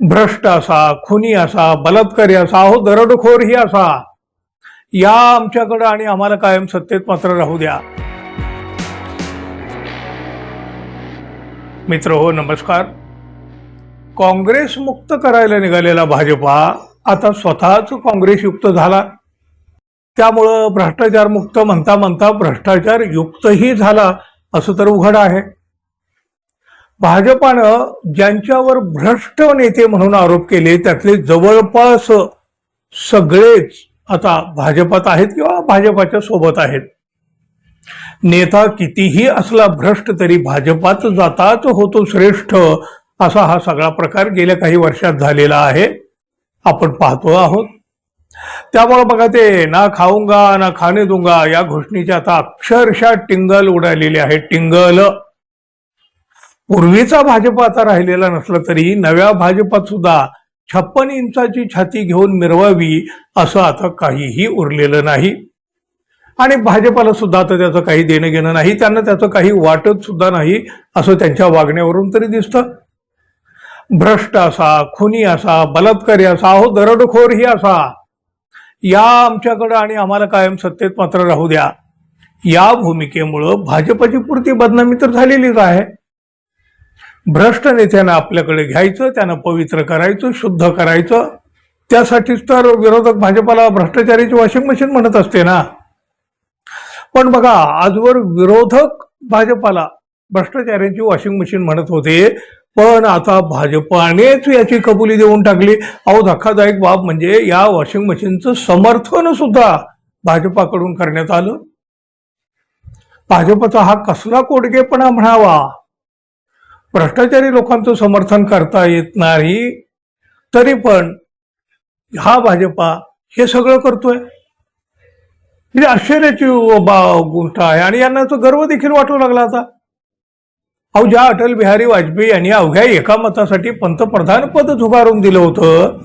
भ्रष्ट असा खुनी असा बलात्कारी असा हो दरडखोरही असा. या आमच्याकडं आणि आम्हाला कायम सत्तेत मात्र राहू द्या. मित्र हो नमस्कार. काँग्रेस मुक्त करायला निघालेला भाजपा आता स्वतःच काँग्रेस युक्त झाला. त्यामुळं भ्रष्टाचार मुक्त म्हणता म्हणता भ्रष्टाचार युक्तही झाला असं तर उघड आहे. भाजपानं ज्यांच्यावर भ्रष्ट नेते म्हणून आरोप केले त्यातले जवळपास सगळेच आता भाजपात आहेत किंवा भाजपाच्या सोबत आहेत. नेता कितीही असला भ्रष्ट तरी भाजपात जाताच होतो श्रेष्ठ असा हा सगळा प्रकार गेल्या काही वर्षात झालेला आहे. आपण पाहतो आहोत. त्यामुळे बघा ते ना खाऊंगा ना खाणे दूंगा या घोषणेच्या आता अक्षरशः टिंगल उडालेली आहे. टिंगल पूर्वीचा भाजप आता राहिलेला नसला तरी नव्या भाजपात सुद्धा छप्पन इंचाची छाती घेऊन मिरवावी असं आता काहीही उरलेलं नाही. आणि भाजपाला सुद्धा आता त्याचं काही देणं घेणं नाही त्यांना त्याचं काही वाटत सुद्धा नाही असं त्यांच्या वागण्यावरून तरी दिसतं. भ्रष्ट असा खुनी असा बलात्कारी असा हो दरडखोरही असा. या आमच्याकडं आणि आम्हाला कायम सत्तेत मात्र राहू द्या. या भूमिकेमुळं भाजपची पुरती बदनामी तर झालेलीच आहे. भ्रष्ट नेत्यांना आपल्याकडे घ्यायचं त्यांना पवित्र करायचं शुद्ध करायचं. त्यासाठीच तर विरोधक भाजपाला भ्रष्टाचारीची वॉशिंग मशीन म्हणत असते ना. पण बघा आजवर विरोधक भाजपाला भ्रष्टाचारांची वॉशिंग मशीन म्हणत होते पण आता भाजपानेच याची कबुली देऊन टाकली. अहो धक्कादायक बाब म्हणजे या वॉशिंग मशीनचं समर्थन सुद्धा भाजपाकडून करण्यात आलं. भाजपचा हा कसला कोडगेपणा म्हणावा? भ्रष्टाचारी लोकांचं समर्थन करता येत नाही तरी पण हा भाजपा हे सगळं करतोय. म्हणजे आश्चर्याची बा- गोष्ट आहे. आणि यांना तो गर्व देखील वाटू लागला आता. अहो ज्या अटल बिहारी वाजपेयी यांनी अवघ्या एका मतासाठी पंतप्रधान पद झुगारून दिलं होतं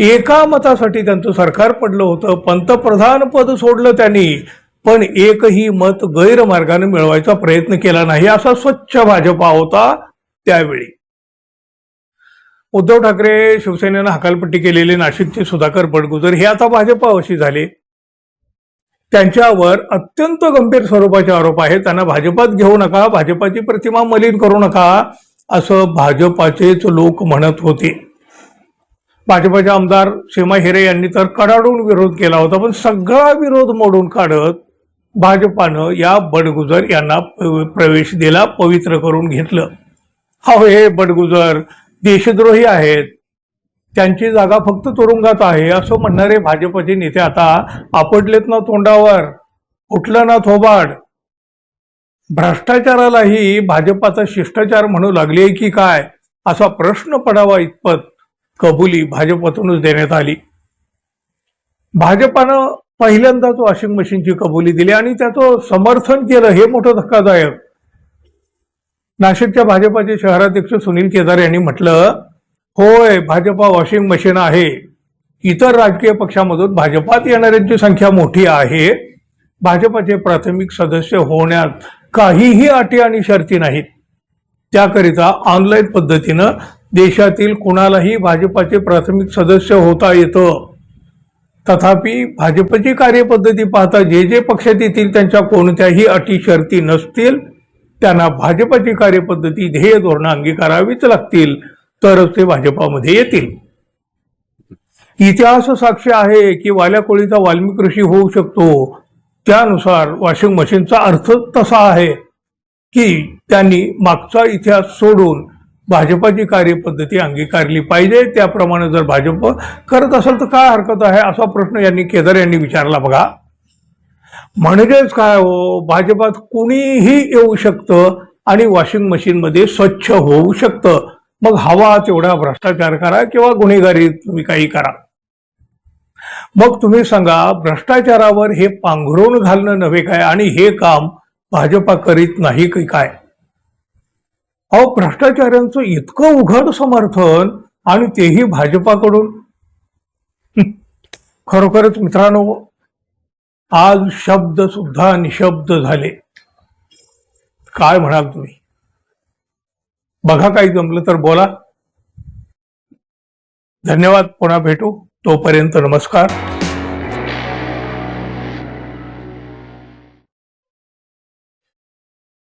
एका मतासाठी त्यांचं सरकार पडलं होतं पंतप्रधान पद सोडलं त्यांनी पण एकही मत गैरमार्गाने मिळवायचा प्रयत्न केला नाही असा स्वच्छ भाजपा होता. त्यावेळी. उद्धव ठाकरे शिवसेनेनं हकालपट्टी केलेले नाशिकचे सुधाकर बडगुजर हे आता भाजपावशी झाले. त्यांच्यावर अत्यंत गंभीर स्वरूपाचे आरोप आहेत. त्यांना भाजपात घेऊ नका भाजपाची प्रतिमा मलिन करू नका असं भाजपाचेच लोक म्हणत होते. भाजपाचे आमदार सीमा हिरे यांनी तर कडाडून विरोध केला होता पण सगळा विरोध मोडून काढत भाजपानं या बडगुजर यांना प्रवेश दिला पवित्र करून घेतलं. हो हे बडगुजर देशद्रोही आहेत. त्यांची जागा फक्त तुरुंगात आहे असं म्हणणारे भाजपचे नेते आता आपटलेत ना तोंडावर. उठलं ना थोबाड. भ्रष्टाचारालाही भाजपाचा शिष्टाचार म्हणू लागले की काय असा प्रश्न पडावा इतपत कबुली भाजपातूनच देण्यात आली. भाजपानं पहिल्यांदाच वॉशिंग मशीनची कबुली दिली आणि त्याचं समर्थन केलं हे मोठं धक्कादायक. नाशिकच्या भाजपाचे शहराध्यक्ष सुनील केदार यांनी म्हटलं होय भाजपा वॉशिंग मशीन आहे. इतर राजकीय पक्षामधून भाजपात येणाऱ्यांची संख्या मोठी आहे. भाजपाचे प्राथमिक सदस्य होण्यात काहीही अटी आणि शर्ती नाहीत. त्याकरिता ऑनलाईन पद्धतीनं देशातील कुणालाही भाजपाचे प्राथमिक सदस्य होता येतं. तथापि भाजपची कार्यपद्धती पाहता जे जे पक्षात येतील त्यांच्या कोणत्याही अटी शर्ती नसतील त्यांना भाजपाची कार्यपद्धती ध्येय धोरणं अंगीकारावीच लागतील तरच ते भाजपामध्ये येतील. इतिहास साक्षी आहे की वाल्या कोळीचा वाल्मिक ऋषी होऊ शकतो. त्यानुसार वॉशिंग मशीनचा अर्थ तसा आहे की त्यांनी मागचा इतिहास सोडून भाजपाची कार्यपद्धती अंगीकारली पाहिजे. त्याप्रमाणे जर भाजप करत असेल तर काय हरकत आहे? असा प्रश्न यांनी केदार यांनी विचारला बघा. म्हणजेच काय हो? भाजपात कुणीही येऊ शकतं आणि वॉशिंग मशीनमध्ये स्वच्छ होऊ शकतं. मग हवा तेवढा भ्रष्टाचार करा किंवा गुन्हेगारी तुम्ही काही करा. मग तुम्ही सांगा भ्रष्टाचारावर हे पांघरून घालणं नव्हे काय? आणि हे काम भाजपा करीत नाही की काय? अहो भ्रष्टाचारांचं इतकं उघड समर्थन आणि तेही भाजपाकडून. खरोखरच मित्रांनो आज शब्द सुद्धा निशब्द झाले. काय म्हणाल तुम्ही? बघा काही जमलं तर बोला. धन्यवाद. पुन्हा भेटू. तोपर्यंत नमस्कार.